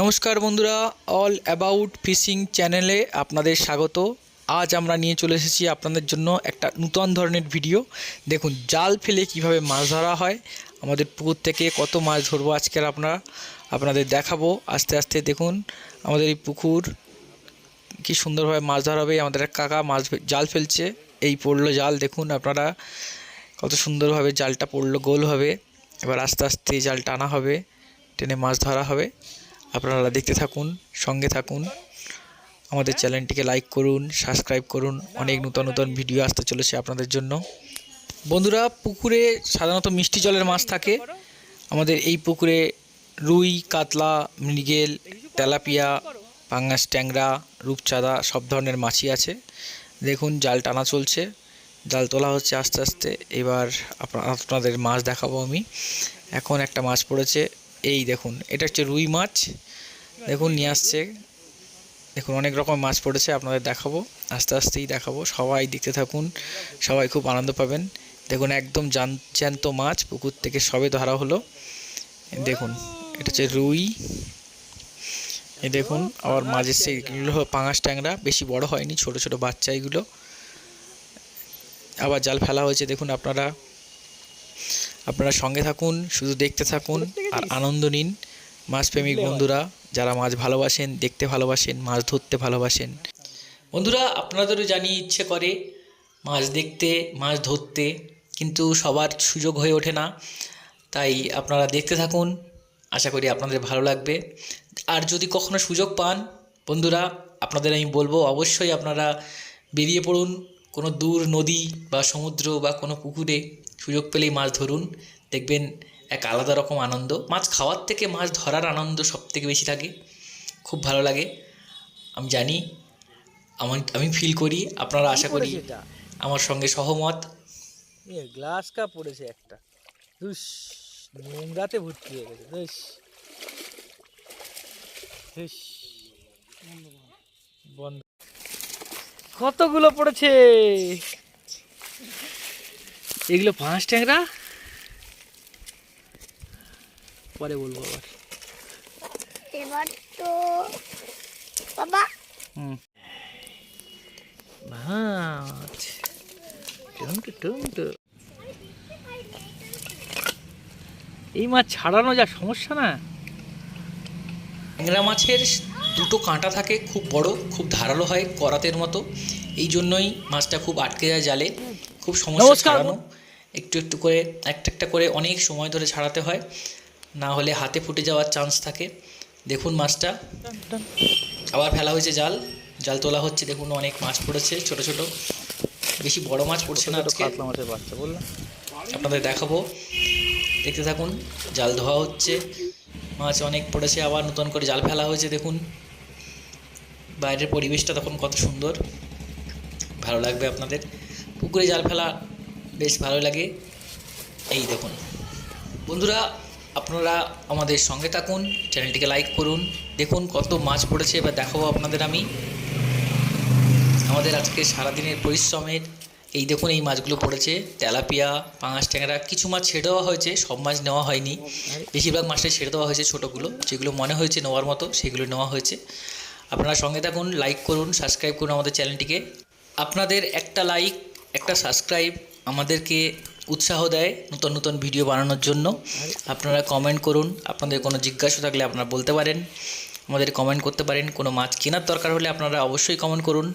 নমস্কার বন্ধুরা all about fishing চ্যানেলে আপনাদের স্বাগত। আজ আমরা নিয়ে চলে এসেছি আপনাদের জন্য একটা নূতন ধরনের ভিডিও। দেখুন, জাল ফেলে কীভাবে মাছ ধরা হয়, আমাদের পুকুর থেকে কত মাছ ধরবো আজকের আপনারা আপনাদের দেখাবো। আস্তে আস্তে দেখুন, আমাদের এই পুকুর কি সুন্দরভাবে মাছ ধরা হবে। আমাদের এক কাকা মাছ জাল ফেলছে, এই পড়ল জাল, দেখুন আপনারা কত সুন্দরভাবে জালটা পড়ল, গোল হবে। এবার আস্তে আস্তে জাল টানা হবে, টেনে মাছ ধরা হবে। আপনারা দেখতে থাকুন, সঙ্গে থাকুন। আমাদের চ্যানেলটিকে লাইক করুন সাবস্ক্রাইব করুন। অনেক নতুন নতুন ভিডিও আসতে চলেছে আপনাদের জন্য। বন্ধুরা, পুকুরে সাধারণত মিষ্টি জলের মাছ থাকে। আমাদের এই পুকুরে রুই, কাতলা, মৃগেল, তেলাপিয়া, পাঙ্গাস ট্যাংরা, রূপচাঁদা সব ধরনের মাছই আছে। দেখুন, জাল টানা চলছে। জাল তোলা হচ্ছে আস্তে আস্তে। এবার আপনা- আপনাদের মাছ দেখাবো আমি। এখন একটা মাছ পড়েছে। এই দেখুন, এটা হচ্ছে রুই মাছ। দেখুন, নিয়ে আসছে। দেখুন, অনেক রকম মাছ পড়েছে, আপনাদের দেখাবো। আস্তে আস্তেই দেখাবো। সবাই দেখতে থাকুন, সবাই খুব আনন্দ পাবেন। দেখুন, একদম জ্যান্ত মাছ, পুকুর থেকে সবে ধরা হলো। দেখুন, এটা হচ্ছে রুই। এই দেখুন, আবার মাঝে সেইগুলো পাঙাশ ট্যাংরা, বেশি বড় হয়নি, ছোট ছোট বাচ্চা এগুলো। আবার জাল ফেলা হয়েছে, দেখুন আপনারা। আপনারা সঙ্গে থাকুন, শুধু দেখতে থাকুন, আর আনন্দ নিন। মাছপ্রেমিক বন্ধুরা যারা মাছ ভালোবাসেন দেখতে ভালোবাসেন মাছ ধরতে ভালোবাসেন। বন্ধুরা আপনাদেরও জানিয়ে ইচ্ছে করে মাছ দেখতে মাছ ধরতে কিন্তু সবার সুযোগ হয়ে ওঠে না। তাই আপনারা দেখতে থাকুন আশা করি আপনাদের ভালো লাগবে। আর যদি কখনো সুযোগ পান বন্ধুরা আপনাদের আমি বলব অবশ্যই আপনারা বেরিয়ে পড়ুন। কোনো দূর নদী বা সমুদ্র বা কোনো পুকুরে সুযোগ পেলেই মাছ ধরুন। দেখবেন এক আলাদা রকম আনন্দ। মাছ খাওয়ার থেকে মাছ ধরার আনন্দ সব থেকে বেশি থাকে। খুব ভালো লাগে। আমি জানি আমি আমি ফিল করি আপনারা আশা করি? আমার সঙ্গে সহমত। গ্লাস কাপ পড়েছে একটা। ধুস নোংরাতে ভর্তি হয়ে গেছে। ধুস ধুস বন্ধ। কতগুলো পড়েছে? এগুলো পাঁচ ট্যাংরা? পরে বলব আবার। এবার তো বাবা। হুম। মাছ টুমটু টুমটু এই মাছ ছাড়ানো যা সমস্যা না। ট্যাংরা মাছের দুটো কাঁটা থাকে খুব বড় খুব ধারালো হয় করাতের মতো। এই জন্যই মাছটা খুব আটকে যায় জালে। খুব সমস্যা ছাড়ানো। একটু একটু করে একটা একটা করে অনেক সময় ধরে ছাড়াতে হয়। না হলে হাতে ফুটে যাওয়ার চান্স থাকে। দেখুন মাছটা। আবার ফেলা হয়েছে জাল। জাল তোলা হচ্ছে দেখুন অনেক মাছ পড়েছে ছোট ছোট। বেশি বড় মাছ পড়ছে না আজকে। মাছের বাচ্চা বললাম আপনাদের দেখাবো। দেখতে থাকুন জাল ধোয়া হচ্ছে। মাছ অনেক পড়েছে আবার নতুন করে জাল ফেলা হয়েছে দেখুন। বাইরের পরিবেশটা তখন কত সুন্দর। ভালো লাগবে আপনাদের। পুকুরে জাল ফেলা বেশ ভালো লাগে। এই দেখুন। বন্ধুরা আপনারা আমাদের সঙ্গে থাকুন, চ্যানেলটিকে লাইক করুন, দেখুন কত মাছ পড়েছে এবার দেখাবো আপনাদের আমি। আমাদের আজকে সারাদিনের পরিশ্রমের, এই দেখুন এই মাছগুলো পড়েছে, তেলাপিয়া, পাঙাশ, ট্যাংরা, কিছু মাছ ছেড়ে দেওয়া হয়েছে, সব মাছ নেওয়া হয়নি। বেশিরভাগ মাছটাই ছেড়ে দেওয়া হয়েছে ছোটোগুলো, যেগুলো মনে হয়েছে নেওয়ার মতো, সেগুলো নেওয়া হয়েছে। আপনারা সঙ্গে থাকুন লাইক করুন সাবস্ক্রাইব করুন আমাদের চ্যানেলটিকে। আপনাদের একটা লাইক একটা সাবস্ক্রাইব আমাদেরকে উৎসাহ দেয় নতুন নতুন ভিডিও বানানোর জন্য। আপনারা কমেন্ট করুন। আপনাদের কোনো জিজ্ঞাসা থাকলে আপনারা বলতে পারেন। আমাদের কমেন্ট করতে পারেন। কোনো মাছ কেনার দরকার হলে আপনারা অবশ্যই কমেন্ট করুন।